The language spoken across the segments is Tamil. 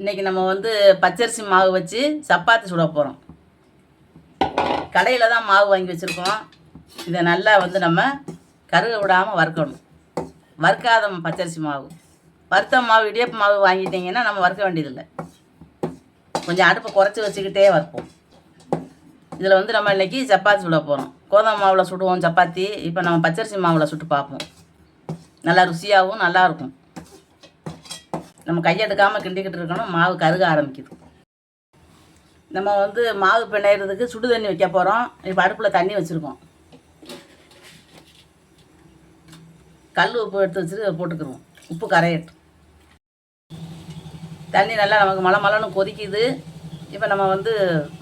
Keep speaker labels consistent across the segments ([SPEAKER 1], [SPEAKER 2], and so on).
[SPEAKER 1] இன்றைக்கி நம்ம வந்து பச்சரிசி மாவு வச்சு சப்பாத்தி சுட போகிறோம் கடையில் தான் மாவு வாங்கி வச்சுருக்கோம். இதை நல்லா வந்து நம்ம கருக விடாமல் வறுக்கணும். வறுக்காத பச்சரிசி மாவு. வறுத்த மாவு இடியப்ப மாவு வாங்கிட்டீங்கன்னா நம்ம வறுக்க வேண்டியதில்லை. கொஞ்சம் அடுப்பை குறைச்சி வச்சுக்கிட்டே வறுப்போம். இதில் வந்து நம்ம இன்றைக்கி சப்பாத்தி சுட போகிறோம் கோதுமை மாவில் சுடுவோம் சப்பாத்தி. இப்போ நம்ம பச்சரிசி மாவில் சுட்டு பார்ப்போம். நல்லா ருசியாகவும் நல்லாயிருக்கும் நம்ம கையெடுக்காமல் கிண்டிக்கிட்டு இருக்கணும் மாவு கருக ஆரம்பிக்குது. நம்ம வந்து மாவு பிணையிறதுக்கு சுடு தண்ணி வைக்க போகிறோம் இப்போ அடுப்பில் தண்ணி வச்சுருக்கோம். கல் உப்பு எடுத்து வச்சுட்டு போட்டுக்கிருவோம். உப்பு கரையட்டும். தண்ணி நல்லா நமக்கு மலை மலைன்னு கொதிக்குது. இப்போ நம்ம வந்து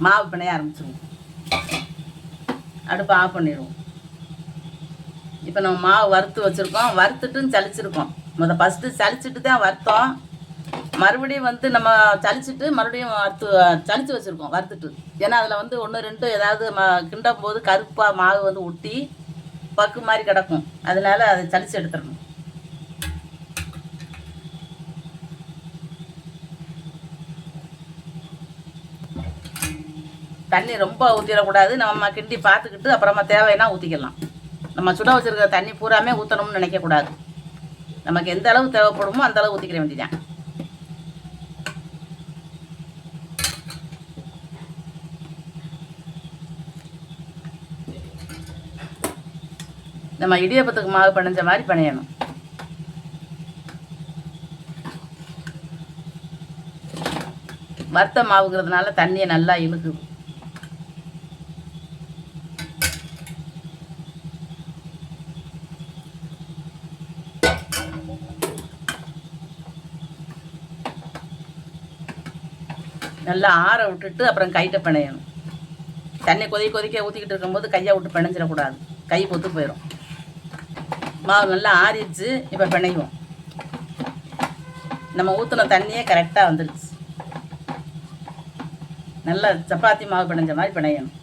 [SPEAKER 1] மாவு பிணைய ஆரம்பிச்சிருவோம். அடுப்பை ஆஃப் பண்ணிடுவோம். இப்போ நம்ம மாவு வறுத்து வச்சுருக்கோம். வறுத்துட்டுன்னு சலிச்சிருக்கோம் முத ஃபஸ்ட்டு சலிச்சிட்டு தான் வறுத்தோம். மறுபடியும் வந்து நம்ம சலிச்சிட்டு மறுபடியும் வறுத்து சளிச்சு வச்சுருக்கோம் வறுத்துட்டு. ஏன்னா அதில் வந்து ஒன்று ரெண்டு ஏதாவது ம கிண்டும் போது கருப்பாக மாவு வந்து ஒட்டி பக்கு மாதிரி கிடக்கும். அதனால அதை சளிச்சு எடுத்துடணும். தண்ணி ரொம்ப ஊற்றிடக்கூடாது நம்ம கிண்டி பார்த்துக்கிட்டு அப்புறமா தேவைன்னா ஊற்றிக்கலாம் நம்ம சுட வச்சுருக்கிற தண்ணி பூராமே ஊற்றணும்னு நினைக்கக்கூடாது. நமக்கு எந்த அளவு தேவைப்படுமோ அந்த அளவு ஊற்றிக்கிற வேண்டியதான் நம்ம இடியப்பத்துக்கு மாவு பிணைஞ்ச மாதிரி பிணையணும். வறுத்த மாவுங்கிறதுனால தண்ணியை நல்லா இழுக்குது. நல்லா ஆற விட்டுட்டு அப்புறம் கைட்ட பிணையணும். தண்ணி கொதிக்க கொதிக்க ஊற்றிக்கிட்டு இருக்கும்போது கையை விட்டு பிணைஞ்சிடக்கூடாது. கை பொத்து போயிடும் மாவு நல்லா ஆறிடுச்சு இப்போ பிணைக்குவோம் நம்ம ஊற்றின தண்ணியே கரெக்டாக வந்துடுச்சு. நல்லா சப்பாத்தி மாவு பிணைஞ்ச மாதிரி பிணையணும்.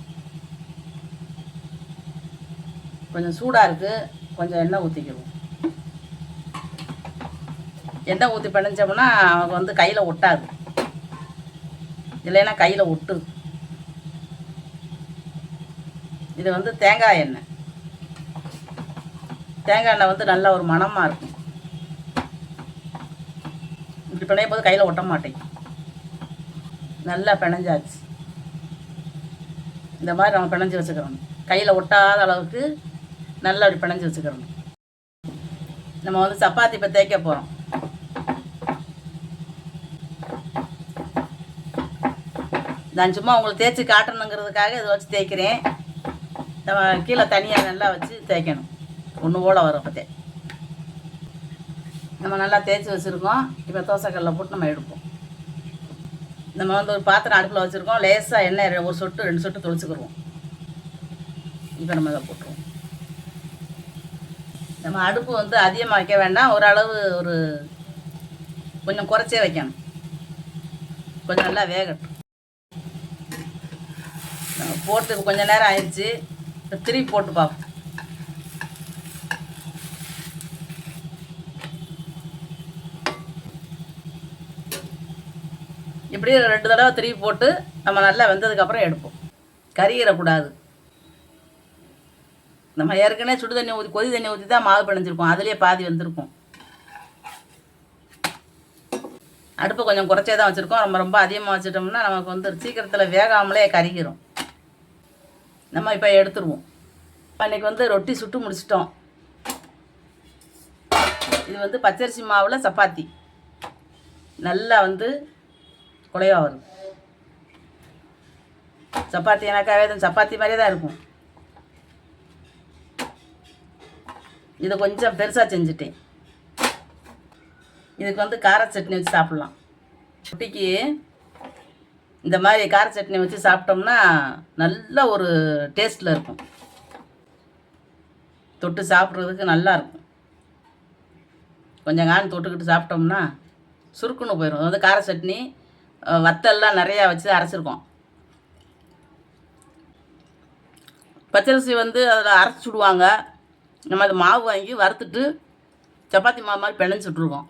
[SPEAKER 1] கொஞ்சம் சூடாக இருக்குது கொஞ்சம் எண்ணெய் ஊற்றிக்குவோம் எண்ணெய் ஊற்றி பிணைஞ்சோம்னா அவங்க வந்து கையில் ஒட்டாது. இல்லைன்னா கையில் ஒட்டு இது வந்து தேங்காய் எண்ணெய். தேங்காய் எண்ணெய் வந்து நல்ல ஒரு மணமாக இருக்கும். இப்படி பிணையும் போது கையில் ஒட்ட மாட்டேங்குது நல்லா பிணைஞ்சாச்சு. இந்த மாதிரி நம்ம பிணைஞ்சி வச்சுக்கிறோம் கையில் ஒட்டாத அளவுக்கு நல்லா அப்படி பிணைஞ்சி வச்சுக்கிறோம் நம்ம வந்து சப்பாத்தி இப்போ தேய்க்க போகிறோம் நான் சும்மா உங்களுக்கு தேய்ச்சி காட்டணுங்கிறதுக்காக இதை வச்சு தேய்க்கிறேன். நம்ம கீழே தனியாக நல்லா வச்சு தேய்க்கணும். ஒன்று போல் வரும் அப்போ நம்ம நல்லா தேய்ச்சி வச்சுருக்கோம். இப்போ தோசைக்கல்ல போட்டு நம்ம எடுப்போம். நம்ம வந்து ஒரு பாத்திரம் அடுப்பில் வச்சுருக்கோம். லேசாக எண்ணெய் ஒரு சொட்டு ரெண்டு சொட்டு தொளிச்சுக்கிடுவோம் இப்போ நம்ம இதை போட்டுருவோம். நம்ம அடுப்பு வந்து அதிகமாக வைக்க வேண்டாம். ஓரளவு ஒரு கொஞ்சம் குறைச்சே வைக்கணும். கொஞ்சம் நல்லா வேகட்டும். போட்டு கொஞ்சம் கொஞ்ச நேரம் ஆயிடுச்சு. இப்போ திருப்பி போட்டு பார்ப்போம். இப்படியே ரெண்டு தடவை திருப்பி போட்டு நம்ம நல்லா வெந்ததுக்கப்புறம் எடுப்போம். கறியிடக்கூடாது நம்ம ஏற்கனவே சுடு தண்ணி ஊற்றி கொதி தண்ணி ஊற்றி தான் மாவு பிணைஞ்சிருக்கோம் அதுலேயே பாதி வந்திருக்கும். அடுப்பை கொஞ்சம் குறைச்சே தான் வச்சுருக்கோம். ரொம்ப ரொம்ப அதிகமாக வச்சுட்டோம்னா நமக்கு வந்து சீக்கிரத்தில் வேகாமலே கருகிரும். நம்ம இப்போ எடுத்துருவோம். அன்றைக்கி வந்து ரொட்டி சுட்டு முடிச்சிட்டோம். இது வந்து பச்சரிசி மாவில் சப்பாத்தி. நல்லா வந்து குலைவா வரும். சப்பாத்தி எனக்காகவே தான் சப்பாத்தி மாதிரியே தான் இருக்கும். இதை கொஞ்சம் பெருசாக செஞ்சுட்டேன். இதுக்கு வந்து கார சட்னி வச்சு சாப்பிட்லாம். குட்டிக்கு இந்த மாதிரி கார சட்னி வச்சு சாப்பிட்டோம்னா நல்ல ஒரு டேஸ்ட்டில் இருக்கும். தொட்டு சாப்பிட்றதுக்கு நல்லா இருக்கும். கொஞ்சம் கான் தொட்டுக்கிட்டு சாப்பிட்டோம்னா சுருக்குன்னு போயிடும். அது வந்து கார சட்னி வத்தல்லாம் நிறையா வச்சு அரைச்சிருக்கோம். பச்சரிசி வந்து அதில் அரைச்சி விடுவாங்க நம்ம அது மாவு வாங்கி வறுத்துட்டு சப்பாத்தி மாவு மாதிரி பிணைஞ்சு விட்ருக்கோம்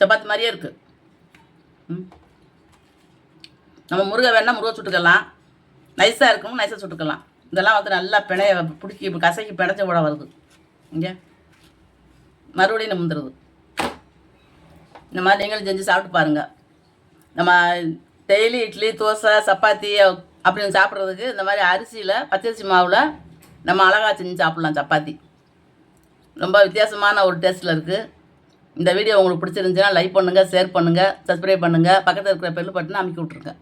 [SPEAKER 1] சப்பாத்தி மாதிரியே இருக்குது நம்ம முருகை வேணால் முருகை சுட்டுக்கலாம். நைஸாக இருக்கணும் நைஸாக சுட்டுக்கலாம். இதெல்லாம் வந்து நல்லா பிணைய பிடிக்கி இப்போ கசக்கி பிணைச்ச கூட வருது. இங்கே? மறுபடியும் நிமிந்துருது இந்த மாதிரி நீங்களும் செஞ்சு சாப்பிட்டு பாருங்கள் நம்ம டெய்லி இட்லி தோசை சப்பாத்தி அப்படின்னு சாப்பிட்றதுக்கு இந்த மாதிரி அரிசியில் பச்சரிசி மாவில் நம்ம அழகா செஞ்சு சாப்பிட்லாம் சப்பாத்தி. ரொம்ப வித்தியாசமான ஒரு டேஸ்ட்டில் இருக்குது இந்த வீடியோ உங்களுக்கு பிடிச்சிருந்துச்சுன்னா லைக் பண்ணுங்கள் ஷேர் பண்ணுங்கள் சப்ஸ்கிரைப் பண்ணுங்கள் பக்கத்தில் இருக்கிற பெல் பட்டனை அமைக்கி விட்ருங்க